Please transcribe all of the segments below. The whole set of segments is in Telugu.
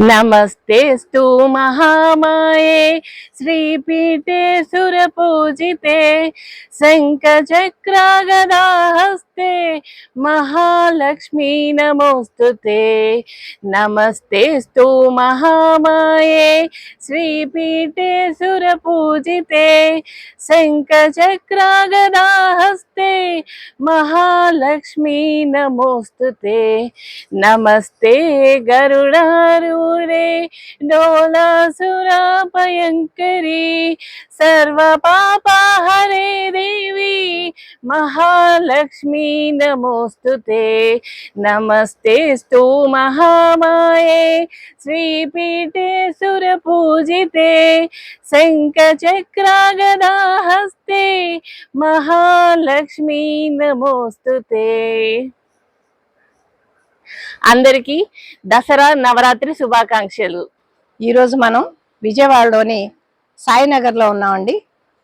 नमस्तेऽस्तु महामाये श्रीपीठे सुरपूजिते शङ्खचक्रागदाहस्ते, महालक्ष्मी नमोऽस्तु ते। नमस्तेऽस्तु महामाये श्रीपीठे सुरपूजिते शङ्खचक्रागदाहस्ते, महालक्ष्मी नमोऽस्तु ते। नमस्ते गरुडारूढे डोलासुराभयङ्करी सर्वपापहरे देवी, महालक्ष्मी नमोऽस्तु ते नमस्तेऽस्तु महामाये, श्रीपीठे सुरपूजिते, शङ्खचक्रागदाहस्ते, महालक्ष्मी नमोऽस्तु ते అందరికీ దసరా నవరాత్రి శుభాకాంక్షలు. ఈరోజు మనం విజయవాడలోని సాయినగర్లో ఉన్నామండి.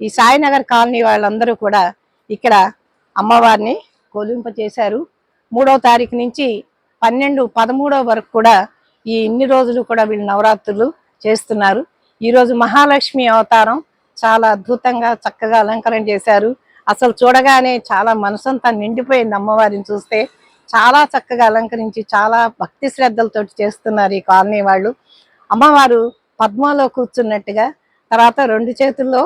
ఈ సాయినగర్ కాలనీ వాళ్ళందరూ కూడా ఇక్కడ అమ్మవారిని కొలింప చేశారు మూడవ తారీఖు నుంచి పన్నెండు పదమూడవ వరకు కూడా ఈ ఇన్ని రోజులు కూడా వీళ్ళు నవరాత్రులు చేస్తున్నారు. ఈరోజు మహాలక్ష్మి అవతారం చాలా అద్భుతంగా చక్కగా అలంకరణ చేశారు. అసలు చూడగానే చాలా మనసంతా నిండిపోయింది అమ్మవారిని చూస్తే. చాలా చక్కగా అలంకరించి చాలా భక్తి శ్రద్ధలతో చేస్తున్నారు ఈ కాలనీ వాళ్ళు. అమ్మవారు పద్మలో కూర్చున్నట్టుగా తర్వాత రెండు చేతుల్లో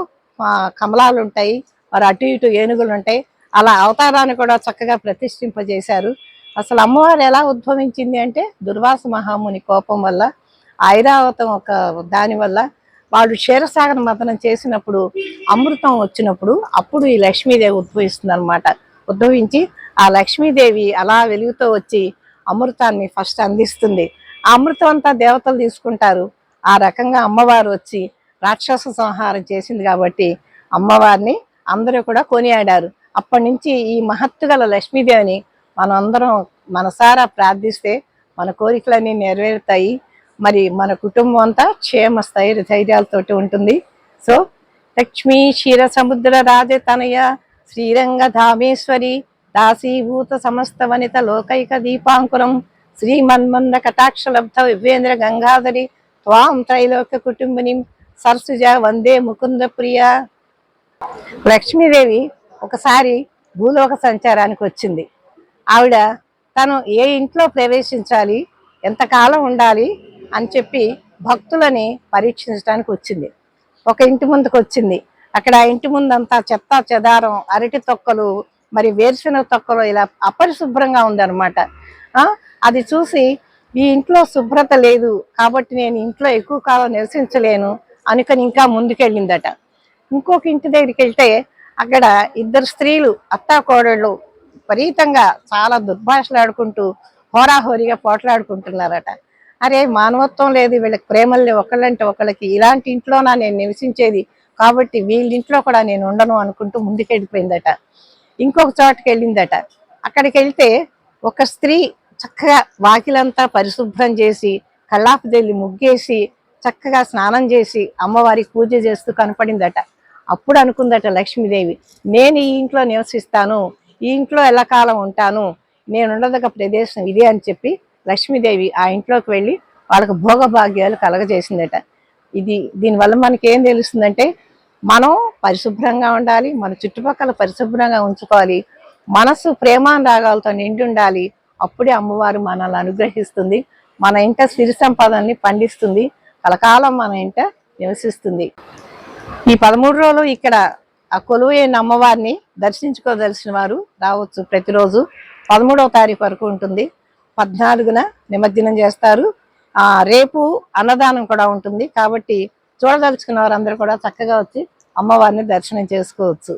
కమలాలు ఉంటాయి మరి అటు ఇటు ఏనుగులు ఉంటాయి అలా అవతారాన్ని కూడా చక్కగా ప్రతిష్ఠింపజేశారు. అసలు అమ్మవారు ఎలా ఉద్భవించింది అంటే దుర్వాస మహాముని కోపం వల్ల ఐరావతం ఒక దాని వల్ల వాళ్ళు క్షీరసాగర మతనం చేసినప్పుడు అమృతం వచ్చినప్పుడు అప్పుడు ఈ లక్ష్మీదేవి ఉద్భవిస్తుంది అనమాట ఉద్భవించి ఆ లక్ష్మీదేవి అలా వెలుగుతో వచ్చి అమృతాన్ని ఫస్ట్ అందిస్తుంది. ఆ అమృతం అంతా దేవతలు తీసుకుంటారు. ఆ రకంగా అమ్మవారు వచ్చి రాక్షస సంహారం చేసింది కాబట్టి అమ్మవారిని అందరూ కూడా కొనియాడారు. అప్పటి నుంచి ఈ మహత్తు గల లక్ష్మీదేవిని మనం అందరం మనసారా ప్రార్థిస్తే మన కోరికలన్నీ నెరవేరుతాయి. మరి మన కుటుంబం అంతా క్షేమ స్థైర్య ధైర్యాలతోటి ఉంటుంది. సో లక్ష్మీ క్షీర సముద్ర రాజతనయ శ్రీరంగ ధామేశ్వరి దాసీభూత సమస్త వనిత లోకైక దీపాంకురం శ్రీమన్మంద కటాక్షలబ్ధ వివేంద్ర గంగాధరి త్వాం త్రైలోక కుటుంబిని సరసుజ వందే ముకుంద ప్రియ లక్ష్మీదేవి ఒకసారి భూలోక సంచారానికి వచ్చింది. ఆవిడ తను ఏ ఇంట్లో ప్రవేశించాలి ఎంతకాలం ఉండాలి అని చెప్పి భక్తులని పరీక్షించడానికి వచ్చింది. ఒక ఇంటి ముందుకు వచ్చింది అక్కడ ఇంటి ముందంతా చెత్త చెదారం అరటి తొక్కలు మరి వేరుశనగ తొక్కలు ఇలా అపరిశుభ్రంగా ఉందన్నమాట. అది చూసి ఈ ఇంట్లో శుభ్రత లేదు కాబట్టి నేను ఇంట్లో ఎక్కువ కాలం నివసించలేను అనుకని ఇంకా ముందుకెళ్ళిందట. ఇంకొక ఇంటి దగ్గరికి వెళ్తే అక్కడ ఇద్దరు స్త్రీలు అత్తా కోడళ్ళు విపరీతంగా చాలా దుర్భాషలాడుకుంటూ హోరాహోరీగా పోట్లాడుకుంటున్నారట. అరే మానవత్వం లేదు వీళ్ళకి ప్రేమల్ని ఒకళ్ళంటే ఒకళ్ళకి ఇలాంటి ఇంట్లోనా నేను నివసించేది? కాబట్టి వీళ్ళింట్లో కూడా నేను ఉండను అనుకుంటూ ముందుకెళ్ళిపోయిందట. ఇంకొక చోటకి వెళ్ళిందట. అక్కడికి వెళ్తే ఒక స్త్రీ చక్కగా వాకిలంతా పరిశుభ్రం చేసి కల్లాపు తెల్లి ముగ్గేసి చక్కగా స్నానం చేసి అమ్మవారికి పూజ చేస్తూ కనపడిందట. అప్పుడు అనుకుందట లక్ష్మీదేవి నేను ఈ ఇంట్లో నివసిస్తాను ఈ ఇంట్లో ఎల్లకాలం ఉంటాను నేను ఉండదగ్గ ప్రదేశం ఇదే అని చెప్పి లక్ష్మీదేవి ఆ ఇంట్లోకి వెళ్ళి వాళ్ళకి భోగభాగ్యాలు కలగజేసిందట. ఇది దీనివల్ల మనకి ఏం తెలుస్తుందంటే మనం పరిశుభ్రంగా ఉండాలి మన చుట్టుపక్కల పరిశుభ్రంగా ఉంచుకోవాలి మనసు ప్రేమానురాగాలతో నిండి ఉండాలి. అప్పుడే అమ్మవారు మనల్ని అనుగ్రహిస్తుంది మన ఇంట సిరి సంపదల్ని పండిస్తుంది కలకాలం మన ఇంట నివసిస్తుంది. ఈ పదమూడు రోజులు ఇక్కడ ఆ కొలువైన అమ్మవారిని దర్శించుకోదలసిన వారు రావచ్చు ప్రతిరోజు. పదమూడవ తారీఖు వరకు ఉంటుంది. పద్నాలుగున నిమజ్జనం చేస్తారు. రేపు అన్నదానం కూడా ఉంటుంది కాబట్టి చూడదలుచుకున్న వారందరూ కూడా చక్కగా వచ్చి అమ్మవారిని దర్శనం చేసుకోవచ్చు.